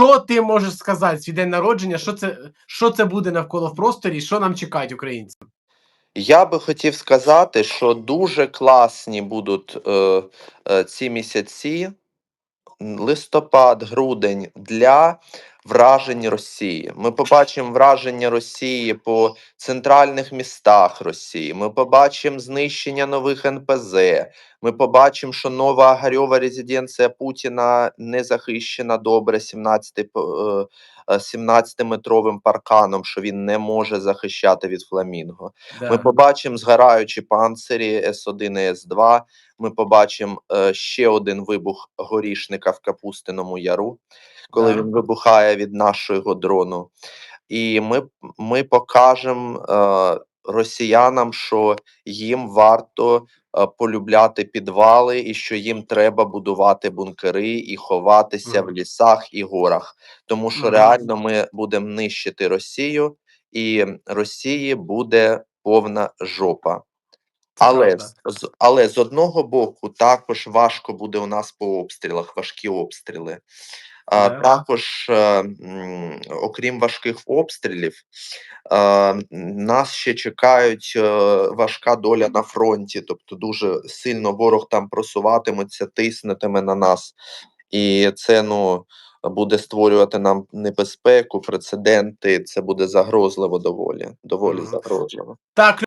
Що ти можеш сказати? Свій день народження, що це, що це буде навколо в просторі, що нам чекають українцям? Я би хотів сказати, що дуже класні будуть е, е, ці місяці, листопад, грудень для вражень Росії. Ми побачимо враження Росії по центральних містах Росії. Ми побачимо знищення нових НПЗ. Ми побачимо, що нова Огарьова резиденція Путіна не захищена добре 17 по- е, е, 17-метровим парканом, що він не може захищати від фламінго. Да. Ми побачимо згораючі панцирі С1 і С2. Ми побачимо е, ще один вибух горішника в Капустиному Яру, коли він вибухає від нашого дрону. І ми, ми покажемо е, росіянам, що їм варто е, полюбляти підвали, і що їм треба будувати бункери і ховатися в лісах і горах. Тому що Мгм. реально ми будемо нищити Росію, і Росії буде повна жопа. Але, з, але з одного боку, також важко буде у нас по обстрілах, важкі обстріли. А, також, е, окрім важких обстрілів, е, нас ще чекають е, важка доля на фронті. Тобто, дуже сильно ворог там просуватиметься, тиснетиме на нас. І це ну, буде створювати нам небезпеку, прецеденти. Це буде загрозливо доволі. Доволі загрозливо. Так,